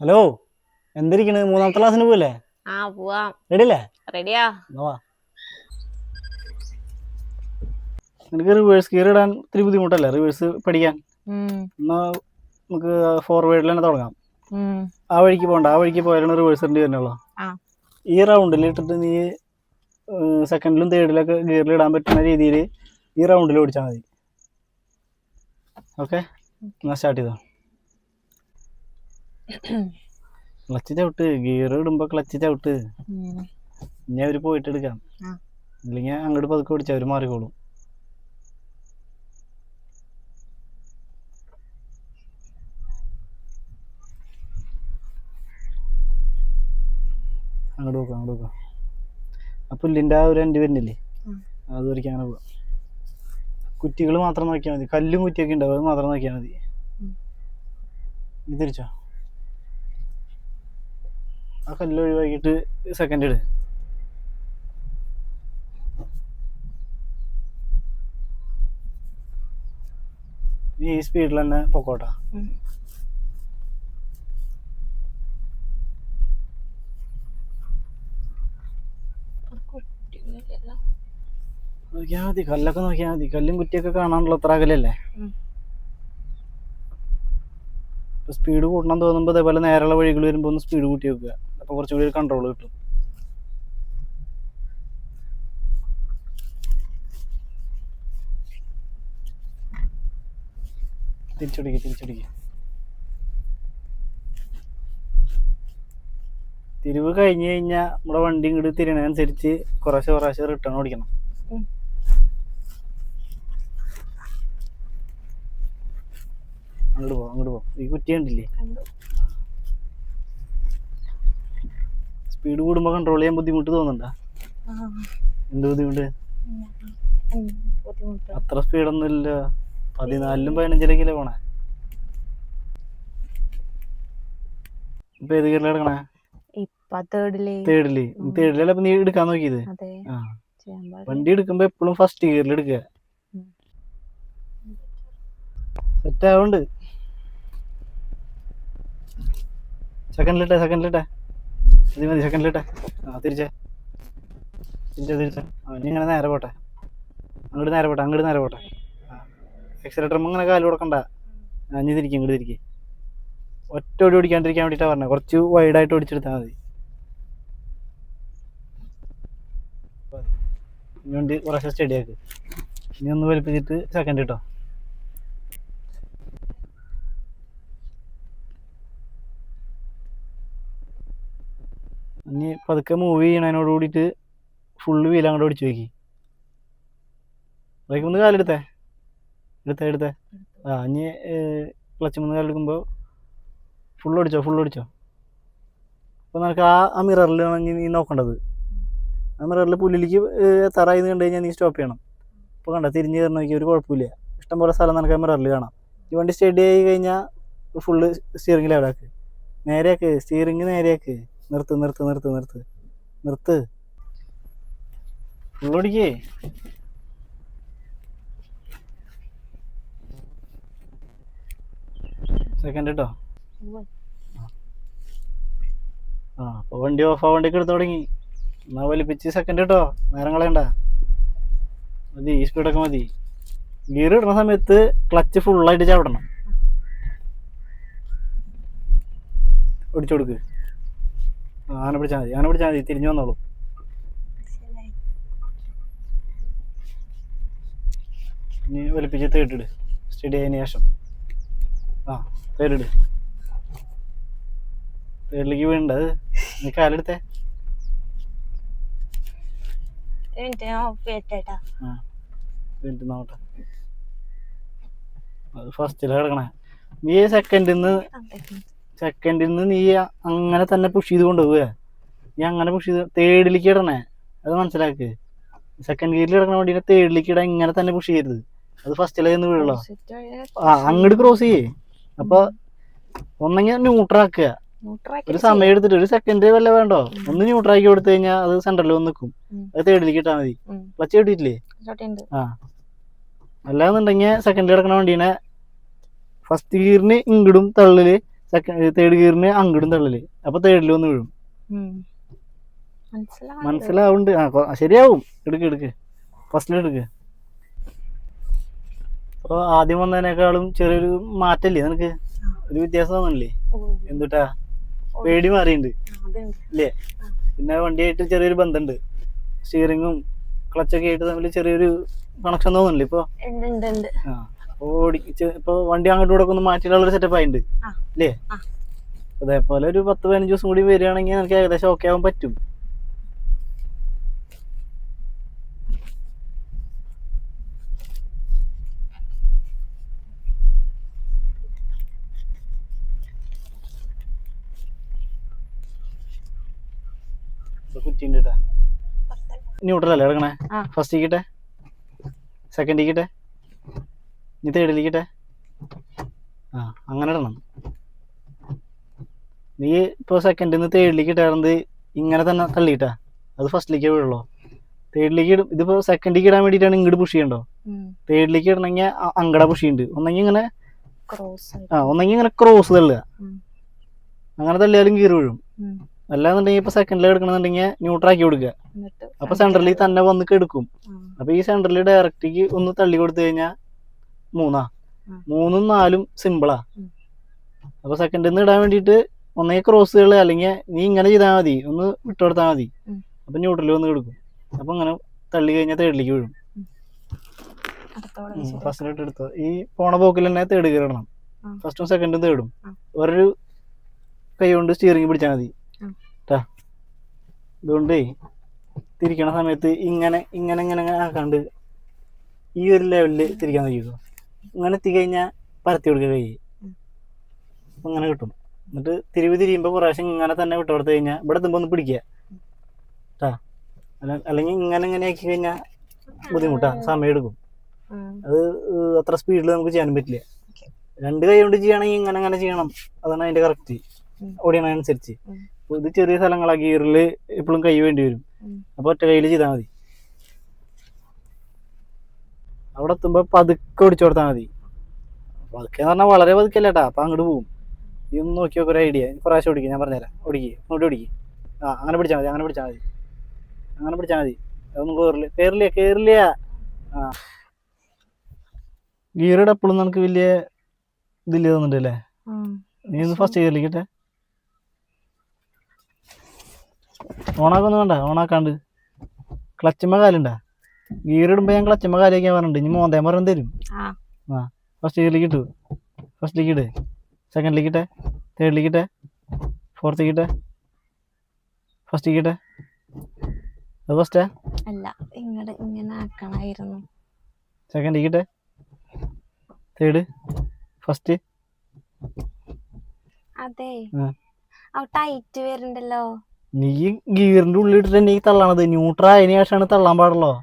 Hello എന്തിരിക്കണ്? മൂന്നാമത്തെ ക്ലാസ്സിന് പോവല്ലേ? ആ പോവാം. റെഡിയല്ലേ? റെഡിയാ. വാ. നിനക്ക് റിവേഴ്സ് ഗിയർ ഇടാൻ ഇത്തിരി ബുദ്ധിമുട്ടല്ലേ? റിവേഴ്സ് പഠിക്കാൻ. എന്നാ നമുക്ക് ഫോർവേഡിൽ തന്നെ തുടങ്ങാം. ആ വഴിക്ക് പോകണ്ട. ആ വഴിക്ക് പോയാലാണ് റിവേഴ്സ് ഇടേണ്ടി വരുന്നുള്ളൂ. ആ. ഈ റൗണ്ടിൽ ഇട്ടിട്ട് നീ സെക്കൻഡിലും തേർഡിലൊക്കെ ഗിയറിൽ ഇടാൻ പറ്റുന്ന രീതിയിൽ ഈ റൗണ്ടിൽ ഓടിച്ചാൽ മതി. ഓക്കെ എന്നാൽ സ്റ്റാർട്ട് ചെയ്തോ? ക്ലച്ച് ചവിട്ട് ഗിയർ ഇടുമ്പോ ക്ലച്ച് ചവിട്ട്. ഇനി അവർ പോയിട്ട് എടുക്കാം. ഇല്ലെങ്കിൽ അങ്ങോട്ട് പതുക്കെ ഓടിച്ച അവർ മാറിക്കോളും. അങ്ങോട്ട് പോക്കാം അങ്ങോട്ട് പോക്കാം. ആ പുല്ലിന്റെ ആ ഒരു എന്റെ വരുന്നില്ലേ? അത് വരയ്ക്ക് അങ്ങനെ പോവാം. കുറ്റികൾ മാത്രം നോക്കിയാൽ മതി. കല്ലും കുറ്റിയൊക്കെ ഉണ്ടാവും അത് മാത്രം നോക്കിയാൽ മതി. ഇത് തിരിച്ചോ? ആ കല്ല് ഒഴിവാക്കിയിട്ട് സെക്കൻഡ് ഇട്. നീ ഈ സ്പീഡിൽ തന്നെ പൊക്കോട്ടാ. നോക്കിയാ മതി കല്ലൊക്കെ നോക്കിയാ മതി. കല്ലും കുറ്റിയൊക്കെ കാണാനുള്ള അത്ര അകലല്ലേ സ്പീഡ് കൂട്ടണം തോന്നുമ്പോ അതേപോലെ നേരെയുള്ള വഴികൾ വരുമ്പോ ഒന്ന് സ്പീഡ് കൂട്ടി വെക്കുക. അപ്പോൾ കുറച്ചുകൂടി ഒരു കൺട്രോൾ കിട്ടും. തിരിച്ചടിക്കുക തിരിച്ചടിക്കുക തിരിവ് കഴിഞ്ഞ് കഴിഞ്ഞാൽ നമ്മുടെ വണ്ടി ഇങ്ങോട്ട് തിരിയണതനുസരിച്ച് കുറേശ്ശെ കുറേശ്ശെ റിട്ടേൺ ഓടിക്കണം. അങ്ങോട്ട് പോവാം അങ്ങോട്ട് പോവാം ഈ കുറ്റി കണ്ടില്ലേ? സ്പീഡ് കൂടുമ്പോൾ കൺട്രോൾ ചെയ്യാൻ ബുദ്ധിമുട്ട് തോന്നുന്നുണ്ടോ? എന്ത് ബുദ്ധിമുട്ട്? അത്ര സ്പീഡൊന്നും ഇല്ല. പതിനാലിലും പതിനഞ്ചിലേക്കല്ലേ പോണേ? ഇപ്പൊ ഏത് ഗിയറിലാണ് എടുക്കണേ? തേർഡിൽ തേർഡിലല്ലേ നീ എടുക്കാൻ നോക്കിയത്. വണ്ടി എടുക്കുമ്പോ എപ്പോഴും ഫസ്റ്റ് ഗിയറിൽ എടുക്കുക ഉം. സെറ്റ് ആവുന്നുണ്ട് സെക്കൻഡിലിട്ടെ സെക്കൻഡിലിട്ടെ മതി മതി സെക്കൻഡിലിട്ടെ ആ തിരിച്ചേ. തിരിച്ചേ തിരിച്ചേ. ആ ഇനി ഇങ്ങനെ നേരെ പോട്ടെ. അങ്ങോട്ട് നേരെ പോട്ടെ അങ്ങോട്ട് നേരെ പോട്ടെ. എക്സലേറ്റർ ഇങ്ങനെ കാൽ കൊടുക്കണ്ട. ഞാൻ തിരിക്കും ഇങ്ങോട്ട് തിരിക്കും ഒറ്റ ഓടി ഓടിക്കാണ്ടിരിക്കാൻ വേണ്ടിയിട്ടാണ് പറഞ്ഞത് കുറച്ച് വൈഡായിട്ട് ഓടിച്ചെടുത്താൽ മതി. ഇനി വണ്ടി കുറച്ച് സ്റ്റഡിയാക്ക് ഇനി ഒന്ന് വലിപ്പിച്ചിട്ട് സെക്കൻഡ് കിട്ടോ ഇനി പതുക്കെ മൂവ് ചെയ്യണതിനോട് കൂടിയിട്ട് ഫുള്ള് വീല അങ്ങോട്ട് ഓടിച്ചു നോക്കി. ബ്രേക്ക് ഒന്ന് കാലെടുത്തേ? എടുത്തേ എടുത്തേ. ആ ഇനി ക്ലച്ച് മൂന്ന് കാലെടുക്കുമ്പോൾ ഫുൾ ഓടിച്ചോ ഫുൾ ഓടിച്ചോ? അപ്പോൾ നിനക്ക് ആ ആ മിററിലാണ് നീ നോക്കേണ്ടത്. ആ മിററിൽ പുല്ലിലേക്ക് എത്താറായി കണ്ടു കഴിഞ്ഞാൽ നീ സ്റ്റോപ്പ് ചെയ്യണം. അപ്പോൾ കണ്ട തിരിഞ്ഞ് കയറണം നോക്കി ഒരു കുഴപ്പമില്ല. ഇഷ്ടംപോലെ സ്ഥലം നിനക്ക് ആ മിററിൽ കാണാം. ഈ വണ്ടി സ്റ്റഡി ആയി കഴിഞ്ഞാൽ ഫുള്ള് സ്റ്റിയറിംഗിൽ അവിടെ ആക്ക്. നേരെയാക്ക് സ്റ്റിയറിംഗ് നേരെയാക്ക്. നിർത്ത് നിർത്ത് നിർത്ത് നിർത്ത്. നിർത്ത്. ഉള്ളൊടിക്കേ. സെക്കൻഡ് കേട്ടോ. ആ അപ്പൊ വണ്ടി ഓഫ് ആവണ്ടിക്ക് എടുത്തു തുടങ്ങി. എന്നാ വലിപ്പിച്ച് സെക്കൻഡ് കേട്ടോ നേരം കളയണ്ട. മതി ഈ സ്പീഡൊക്കെ മതി. ഗിയർ ഇടുന്ന സമയത്ത് ക്ലച്ച് ഫുള്ളായിട്ട് ചവിടണം. ഓടിച്ചു കൊടുക്ക്. ആന പിടിച്ചാൽ മതി ആന പിടിച്ചാൽ മതി തിരിഞ്ഞു വന്നോളൂ. ഇനി വലിപ്പിച്ച് തേട്ടിട് സ്റ്റഡി ആയതിനു ശേഷം. ആ തേടിട് തേടിലേക്ക് വീണ്ടത് നീ കാലെടുത്തേ. ഫസ്റ്റിലാണ് കിടക്കണേ. നീ സെക്കൻഡിൽ നിന്ന് സെക്കൻഡിൽ നിന്ന് നീ അങ്ങനെ തന്നെ പുഷ് ചെയ്ത് കൊണ്ടുപോവുക. നീ അങ്ങനെ പുഷ് ചെയ്ത് തേർഡിലേക്ക് ഇടണേ. അത് മനസ്സിലാക്ക്. സെക്കൻഡ് ഗിയറിൽ ഇടക്കണ വണ്ടി തേർഡിലേക്ക് ഇടാൻ ഇങ്ങനെ തന്നെ പുഷ് ചെയ്യരുത്. അത് ഫസ്റ്റിലേ നിന്ന് വീഴല്ലോ ആ അങ്ങോട്ട് ക്രോസ് ചെയ്യേ. അപ്പൊ ഒന്നെങ്കിൽ ന്യൂട്രാക്കുക ഒരു സമയം എടുത്തിട്ട് ഒരു സെക്കൻഡ് വല്ല വേണ്ടോ? ഒന്ന് ന്യൂട്രാക്കി കൊടുത്തു കഴിഞ്ഞാൽ അത് സെന്ററിൽ വന്ന് നിൽക്കും അത് തേർഡിലേക്ക് ഇട്ടാൽ മതി. പച്ച ക്ലച്ച് കിട്ടിയിട്ടില്ലേ? ആ. അല്ലാന്നുണ്ടെങ്കിൽ സെക്കൻഡിൽ കിടക്കണ വണ്ടീനെ ഫസ്റ്റ് ഗിയറിന് ഇങ്ങടും തള്ളിൽ സെക്കൻഡ് തേർഡ് ഗിയറിന് അങ്ങോട്ടും തള്ളൽ. അപ്പൊ തേർഡിൽ വന്ന് വീഴും. മനസ്സിലാവുണ്ട്. ആ ശരിയാവും. എടുക്ക് എടുക്ക്. ഫസ്റ്റിൽ എടുക്ക്. അപ്പോൾ ആദ്യം വന്നതിനേക്കാളും ചെറിയൊരു മാറ്റല്ലേ നിനക്ക്? ഒരു വ്യത്യാസം തോന്നുന്നില്ലേ? ഓ, എന്തുട്ടാ? പേടി മാറിയിട്ടുണ്ട് അല്ലേ ഇല്ലേ? പിന്നെ വണ്ടിയായിട്ട് ചെറിയൊരു ബന്ധമുണ്ട് സ്റ്റിയറിങ്ങും ക്ലച്ചൊക്കെ ആയിട്ട് തമ്മിൽ ചെറിയൊരു കണക്ഷൻ തോന്നുന്നില്ലേ ഇപ്പോൾ ഉണ്ട്. ആ. ഓടിച്ച് ഇപ്പൊ വണ്ടി അങ്ങോട്ടും ഇങ്ങോട്ടും ഒന്ന് മാറ്റിയിട്ടുള്ള സെറ്റപ്പ് ആയിട്ടുണ്ട്. അല്ലേ അതേപോലെ ഒരു പത്ത് പതിനഞ്ച് ദിവസം കൂടി വരികയാണെങ്കിൽ നമുക്ക് ഏകദേശം ഓക്കെ ആവാൻ പറ്റും. കുറ്റിണ്ട് ന്യൂട്രൽ അല്ലേ ഇറങ്ങണേ ഫസ്റ്റ് ഇരിക്കട്ടെ? സെക്കൻഡ് ഇരിക്കട്ടെ? ഇനി തേർഡിൽ ആ അങ്ങനെ ഇടണം. നീ ഇപ്പോൾ സെക്കൻഡിൽ നിന്ന് തേർഡിലേക്ക് ഇടാറുണ്ട് ഇങ്ങനെ തന്നെ തള്ളിയിട്ടാ? അത് ഫസ്റ്റിലേക്ക് വീഴുള്ളൂ തേർഡിലേക്ക് ഇടും. ഇതിപ്പോ സെക്കൻഡിലേക്ക് ഇടാൻ വേണ്ടിയിട്ടാണ് ഇങ്ങോട്ട് പുഷ് ചെയ്യണ്ടോ. തേർഡിലേക്ക് ഇടണമെങ്കിൽ അങ്കട പുഷ് ചെയ്യുന്നുണ്ട് ഒന്നെങ്കിൽ ഇങ്ങനെ ആ ഒന്നെങ്കിൽ ഇങ്ങനെ ക്രോസ് തള്ളുക. അങ്ങനെ തള്ളിയാലും കീറി വീഴും. അല്ലാന്നുണ്ടെങ്കിൽ ഇപ്പൊ സെക്കൻഡിൽ എടുക്കണമെന്നുണ്ടെങ്കിൽ ന്യൂട്രാക്കി കൊടുക്കുക. അപ്പൊ സെന്ററിൽ തന്നെ വന്ന് കെടുക്കും. അപ്പൊ ഈ സെന്ററിൽ ഡയറക്റ്റിക്ക് ഒന്ന് തള്ളി കൊടുത്തു കഴിഞ്ഞാൽ മൂന്നാ. മൂന്നും നാലും സിമ്പിളാ. അപ്പൊ സെക്കൻഡിൽ നിന്ന് ഇടാൻ വേണ്ടിയിട്ട് ഒന്നേ ക്രോസുകൾ അല്ലെങ്കിൽ നീ ഇങ്ങനെ ചെയ്താൽ മതി. ഒന്ന് വിട്ടുകൊടുത്താൽ മതി. അപ്പൊ ന്യൂട്രലിൽ വന്ന് കൊടുക്കും അപ്പൊ അങ്ങനെ തള്ളി കഴിഞ്ഞാൽ തേർഡിലേക്ക് വീഴും. ഫസ്റ്റിലോട്ട് എടുത്തോ. ഈ പോണ പോക്കിൽ തന്നെ തേർഡ് കയറണം ഫസ്റ്റും സെക്കൻഡും തേർഡും ഒരു കൈ കൊണ്ട് സ്റ്റിയറിംഗ് പിടിച്ചാൽ മതി. ഇതുകൊണ്ടേ തിരിക്കണ സമയത്ത് ഇങ്ങനെ ഇങ്ങനെ ഇങ്ങനെ ഇങ്ങനെ ആക്കാണ്ട് ഈ ഒരു ലെവലിൽ തിരിക്കാൻ കഴിയുമോ ഇങ്ങനെ എത്തി കഴിഞ്ഞാൽ പരത്തി കൊടുക്കുക കൈ അങ്ങനെ അപ്പൊ കിട്ടും. എന്നിട്ട് തിരിവ് തിരിയുമ്പോൾ പ്രാവശ്യം ഇങ്ങനെ തന്നെ വിട്ടു കൊടുത്തു കഴിഞ്ഞാൽ ഇവിടെ എത്തുമ്പോൾ ഒന്ന് പിടിക്കുക ട്ടാ. അല്ലെങ്കിൽ ഇങ്ങനെ ഇങ്ങനെ ആക്കി കഴിഞ്ഞാൽ ബുദ്ധിമുട്ടാ. സമയം എടുക്കും. അത് അത്ര സ്പീഡിൽ നമുക്ക് ചെയ്യാൻ പറ്റില്ല. രണ്ട് കൈ കൊണ്ട് ചെയ്യുകയാണെങ്കിൽ ഇങ്ങനെ അങ്ങനെ ചെയ്യണം. അതാണ് അതിന്റെ കറക്റ്റ്. ഓടിയണനുസരിച്ച് ഇത് ചെറിയ സ്ഥലങ്ങളാ ഗിയറിൽ എപ്പോഴും കൈ വേണ്ടി വരും. അപ്പൊ ഒറ്റ കയ്യിൽ ചെയ്താൽ മതി. അവിടെ എത്തുമ്പോ പതുക്കെ ഓടിച്ചു കൊടുത്താൽ മതി. പതുക്കെ എന്ന് പറഞ്ഞാൽ വളരെ പതുക്കല്ല കേട്ടാ അപ്പൊ അങ്ങോട്ട് പോകും ഇതൊന്നും നോക്കി നോക്കി ഒരു ഐഡിയ. പ്രാവശ്യം ഓടിക്കും ഞാൻ പറഞ്ഞുതരാം. ഓടിക്കുക ഇങ്ങോട്ട് ഓടിക്കുക ആ അങ്ങനെ പിടിച്ചാൽ മതി അങ്ങനെ പിടിച്ചാൽ മതി. അങ്ങനെ പിടിച്ചാൽ മതി. അതൊന്നും കയറില്ല കയറില്ല കയറില്ല ആ. ഗിയറുടെ എപ്പോഴും നമുക്ക് വലിയ ഇതില്ല തോന്നുന്നുണ്ടല്ലേ? നീ ഒന്ന് ഫസ്റ്റ് ഗിയറിലേക്കട്ടെ ഓണാക്കൊന്നും വേണ്ട ഓണാക്കാണ്ട്. ക്ലച്ചുമ്മ കാലുണ്ടാ? ഗിയർ ഇടുമ്പോൾ ഞാൻ ക്ലച്ചമ്മ കാലിക്കാൻ പറഞ്ഞിട്ടുണ്ട്. ഇനി മോന്തേ മരം തരും. ആ. ഫസ്റ്റ് ഗിയറിലേക്ക് ഇട്ടു. ഫസ്റ്റിലേക്ക് ഇട്. സെക്കൻഡിലേക്ക് ഇട്ടെ. തേർഡിലേക്ക് ഇട്ടെ. ഫോർത്തിലേക്ക് ഇട്ടെ. ഫസ്റ്റിലേക്ക് ഇട്ടെ. അത് ഫസ്റ്റാ അല്ല ഇങ്ങടെ ഇങ്ങനെ ആക്കണായിരുന്നു. സെക്കൻഡിലേക്ക് ഇട്ടെ. തേർഡ് ഫസ്റ്റ് അതെ. ആ. ടൈറ്റ് വരുന്നുണ്ടല്ലോ. നീ ഗിയറിന്റെ ഉള്ളിൽ ഇട്ടിട്ട് നീ തള്ളണത്. ന്യൂട്രൽ ആയതിനു ശേഷമാണ് തള്ളാൻ പാടുള്ളോ?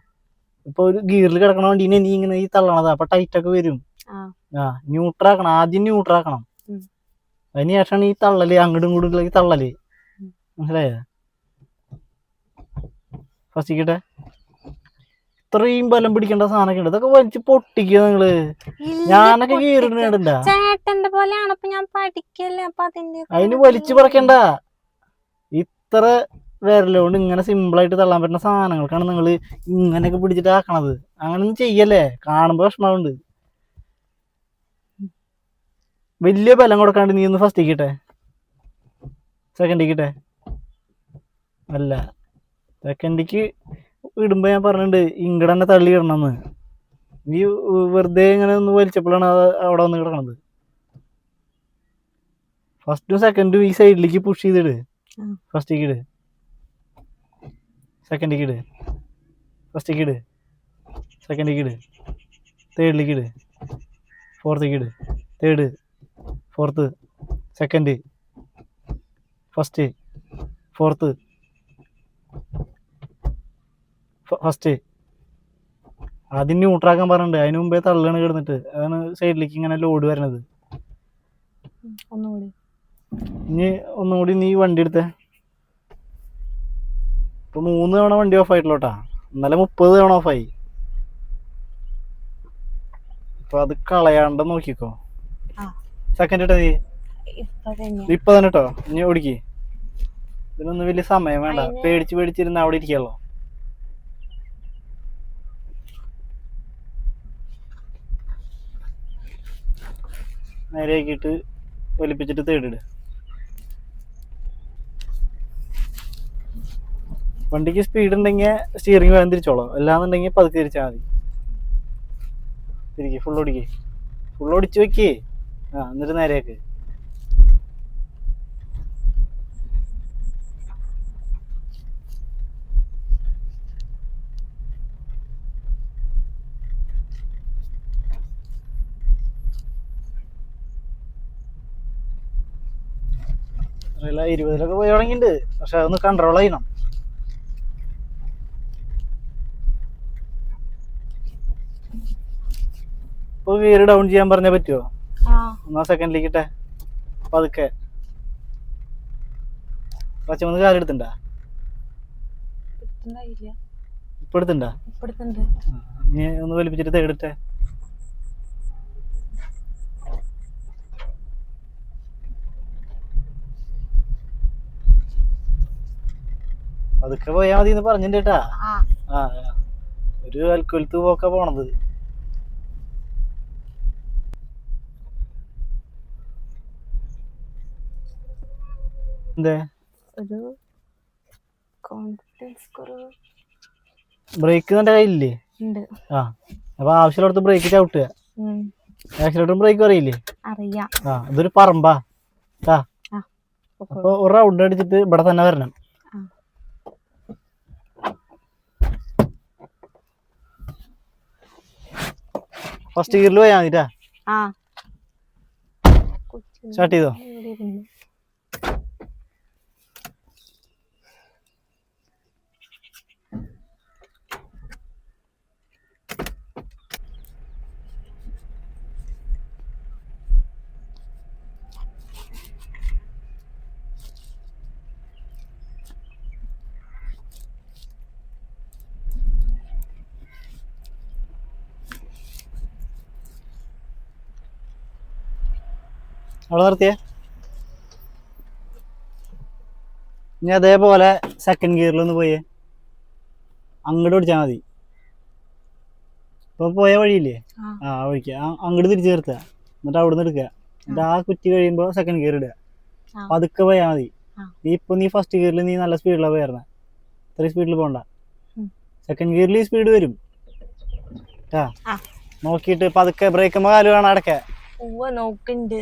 ഇപ്പൊ ഒരു ഗിയറിൽ കിടക്കണ വണ്ടീനെ നീ ഇങ്ങനെ ഈ തള്ളണത്. അപ്പൊ ടൈറ്റ് ഒക്കെ വരും. ആ. ന്യൂട്രാക്കണം ആദ്യം ന്യൂട്രാക്കണം ഉം. അതിന് ശേഷമാണ് ഈ തള്ളൽ അങ്ങോട്ടും ഇങ്ങോട്ടും ഈ തള്ളൽ. മനസ്സിലായോ? ഫസ്റ്റിക്കട്ടെ ഇത്രയും ബലം പിടിക്കേണ്ട സാധനമൊക്കെ ഉണ്ട്. ഇതൊക്കെ വലിച്ചു പൊട്ടിക്കുക നിങ്ങൾ? ഞാനൊക്കെ ചേട്ടന്റെ പോലെയാണ് അപ്പൊ ഞാൻ പഠിക്കല്ലേ അപ്പൊ അതിന് വലിച്ചു പറക്കണ്ട. ഇത്ര വിരലുകൊണ്ട് ഇങ്ങനെ സിമ്പിൾ ആയിട്ട് തള്ളാൻ പറ്റുന്ന സാധനങ്ങൾക്കാണ് നിങ്ങൾ ഇങ്ങനെയൊക്കെ പിടിച്ചിട്ട് ആക്കണത്. അങ്ങനൊന്നും ചെയ്യല്ലേ? കാണുമ്പോ വിഷമമുണ്ട്. വലിയ ബലം കൊടുക്കാണ്ട് നീ ഒന്ന് ഫസ്റ്റ് ഇക്കട്ടെ സെക്കൻഡ് ഇക്കട്ടെ അല്ല സെക്കൻഡിക്ക് ഇടുമ്പോ ഞാൻ പറഞ്ഞിട്ടുണ്ട് ഇങ്ങടെ തന്നെ തള്ളി ഇടണമെന്ന്. നീ വെറുതെ ഇങ്ങനെ ഒന്ന് വലിച്ചപ്പോഴാണ് അത് അവിടെ വന്ന് കിടക്കണത്. ഫസ്റ്റും സെക്കൻഡും ഈ സൈഡിലേക്ക് പുഷ് ചെയ്തിട്. ഫസ്റ്റ് ഇട്. സെക്കൻഡിക്ക് ഇട് ഫസ്റ്റ് ഇട് സെക്കൻഡ് ഇട് തേർഡിലേക്ക് ഇട് ഫോർത്തേക്ക് ഇട് third fourth second first fourth first അതിന് ന്യൂട്രാക്കാൻ പറഞ്ഞിട്ടുണ്ട്. അതിന് മുമ്പേ തള്ളാണ് കിടന്നിട്ട്. അതാണ് സൈഡിലേക്ക് ഇങ്ങനെ ലോഡ് വരണത് ഇനി ഒന്നുകൂടി നീ വണ്ടി എടുത്തേ. ഇപ്പൊ മൂന്ന് തവണ വണ്ടി ഓഫ് ആയിട്ടില്ലോട്ടാ ഇന്നലെ മുപ്പത് തവണ ഓഫായി അപ്പൊ അത് കളയാണ്ട് നോക്കിക്കോ. സെക്കൻഡ് ഇട്ടാ നീ? ഇപ്പൊ തന്നെ. കേട്ടോ ഇനി ഓടിക്ക്. ഇതിനൊന്നും വലിയ സമയം വേണ്ട. പേടിച്ച് പേടിച്ചിരുന്ന് അവിടെ ഇരിക്കല്ലോ. നേരെയാക്കിയിട്ട് വലിപ്പിച്ചിട്ട് തേടിട് വണ്ടിക്ക് സ്പീഡ് ഉണ്ടെങ്കിൽ സ്റ്റിയറിംഗ് വേഗം തിരിച്ചോളാം. അല്ലാന്നുണ്ടെങ്കിൽ പതുക്കെ തിരിച്ചാൽ മതി. ഫുൾ ഓടിക്കേ. ഫുൾ ഓടിച്ചു വെക്കേ. ആ എന്നിട്ട് നേരെയാക്ക്. ഇരുപതിലൊക്കെ പോയി തുടങ്ങിയിട്ടുണ്ട്. പക്ഷെ അതൊന്ന് കൺട്രോൾ ചെയ്യണം. ഇപ്പൊ ഗിയർ ഡൗൺ ചെയ്യാൻ പറഞ്ഞ പറ്റുമോ ഒന്നാ സെക്കൻഡിലേക്ക് ഇട്ടെ. പതുക്കെ. പച്ചമന്ന് കാൽ എടുത്തിണ്ടാ? ഇപ്പൊ എടുത്തിണ്ടാ? ആ, ഒന്ന് വലിപ്പിച്ചിട്ട് തേടിട്ടെ അതൊക്കെ പോയാ മതി എന്ന് പറഞ്ഞിട്ടാ ആ. ഒരു അൽക്കൊലത്ത് പോക്ക പോണത്. ഒരു കോൺഫിഡൻസ് കുറവ് ബ്രേക്ക് നിന്റെ കയ്യിലില്ലേ ഉണ്ട്. ആ. അപ്പൊ ആവശ്യമുള്ളടത്ത് ബ്രേക്ക് ചവിട്ടുക. ആക്സിലേറ്ററും ബ്രേക്കും അറിയില്ലേ അറിയാം. ആ ഇതൊരു പറമ്പാ. ആ അപ്പൊ ഒരു റൗണ്ട് അടിച്ചിട്ട് ഇവിടെ തന്നെ വരണം. ഫസ്റ്റ് ഗിയറിൽ പോയാ മതിട്ടാ. സ്റ്റാർട്ട് ചെയ്തോ? അവിടെ നിർത്തിയേ. ഇനി അതേപോലെ സെക്കൻഡ് ഗിയറിലൊന്ന് പോയേ. അങ്ങോട്ട് പിടിച്ചാൽ മതി. ഇപ്പൊ പോയ വഴിയില്ലേ? ആ. വഴിക്ക്. അങ്ങോട്ട് തിരിച്ചു നിർത്തുക എന്നിട്ട് അവിടെ നിന്ന് എടുക്കുക എന്നിട്ട് ആ കുറ്റി കഴിയുമ്പോൾ സെക്കൻഡ് ഗിയർ ഇടുക. പതുക്കെ പോയാൽ മതി. നീ ഇപ്പൊ നീ ഫസ്റ്റ് ഗിയറിൽ നീ നല്ല സ്പീഡിലാണ് പോയിരുന്നെ ഇത്രയും സ്പീഡിൽ പോകണ്ട സെക്കൻഡ് ഗിയറിൽ ഈ സ്പീഡ് വരും. നോക്കിയിട്ട് പതുക്കെ ബ്രേക്ക് കാൽ വേണം അടക്കാൻ നോക്കുന്നുണ്ട്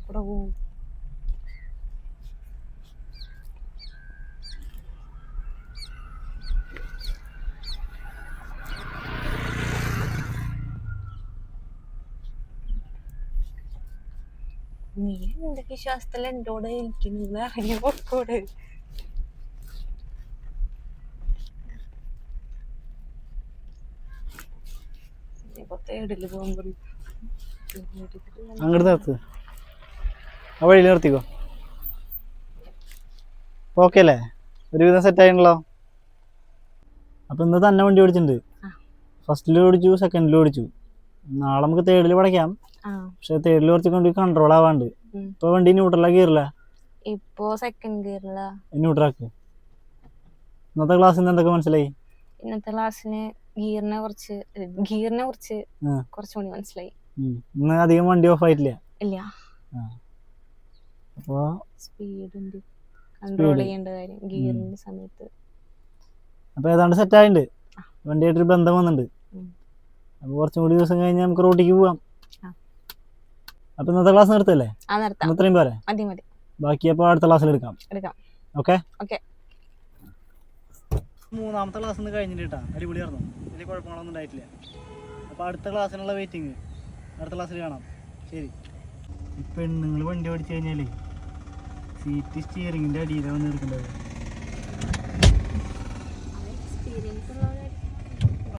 കൂടെ പോവും നീ എന്തൊക്കെ വിശ്വാസത്തിൽ ഇരിക്കുന്നു ഇറങ്ങി പൊക്കോട് ഇപ്പൊ തേടിൽ പോകുമ്പോ അങ്ങോട്ട് ആ വഴിയിൽ നിർത്തിക്കോ. ഓക്കെ അല്ലേ? ഒരുവിധം സെറ്റ് ആയിട്ടുണ്ടല്ലോ. അപ്പൊ ഇന്ന് തന്നെ വണ്ടി ഓടിച്ചിട്ടുണ്ട്. ഫസ്റ്റിലും ഫസ്റ്റിൽ ഓടിച്ചു സെക്കൻഡിൽ ഓടിച്ചു. നാളെ നമുക്ക് തേർഡിൽ പഠിക്കാം. ആ. പക്ഷെ തേർഡിൽ കുറച്ച് കൊണ്ട് കൺട്രോൾ ആവാണ്ട്. ഇപ്പൊ വണ്ടി ന്യൂട്രലാ കീറില്ല ഇപ്പോ സെക്കൻഡ് ഗിയറില ന്യൂട്രാക്ക് ഇന്നത്തെ ക്ലാസ് നിന്ന് എന്തൊക്കെ മനസ്സിലായി? ഇന്നത്തെ ക്ലാസ്സിന് ഗിയറിനെ കുറിച്ച് ഗിയറിനെ കുറിച്ച് കുറച്ചുകൂടി കൂടി മനസ്സിലായി. ഇന്ന് അധികം വണ്ടി ഓഫ് ആയിട്ടില്ല. ഇല്ല. അപ്പോൾ സ്പീഡിന്റെ കൺട്രോൾ ചെയ്യേണ്ട കാര്യം ഗിയറിന്റെ സമയത്ത്. അപ്പോൾ ഏതാണ്ട് സെറ്റ് ആയിട്ടുണ്ട് വണ്ടിയായിട്ടൊരു ബന്ധം വന്നിട്ടുണ്ട് അപ്പൊ അപ്പോൾ കുറച്ചും കൂടി ദിവസം കഴിഞ്ഞ് നമുക്ക് റോട്ടിക്ക് പോവാം. അപ്പൊ അപ്പോൾ ഇന്നത്തെ ക്ലാസ് നിർത്തല്ലേ? ഇത്രയും പോരെ? ബാക്കി അപ്പോൾ അടുത്ത ക്ലാസ്സിൽ എടുക്കാം. എടുക്കാം. ഓക്കെ? ഓക്കെ. മൂന്നാമത്തെ ക്ലാസ് ഒന്ന് കഴിഞ്ഞിട്ട് കേട്ടോ. അടിപൊളിയായിരുന്നു. വലിയ കുഴപ്പങ്ങളൊന്നും ഉണ്ടായിട്ടില്ല. അപ്പോൾ അടുത്ത ക്ലാസ്സിനുള്ള വെയിറ്റിംഗ് അടുത്ത ക്ലാസ്സിൽ കാണാം. ശരി. പെണ്ണുങ്ങൾ വണ്ടി ഓടിച്ചു കഴിഞ്ഞാലേ സീറ്റ് സ്റ്റിയറിങ്ങിന്റെ അടിയിലാണ് വന്ന് എടുക്കേണ്ടത്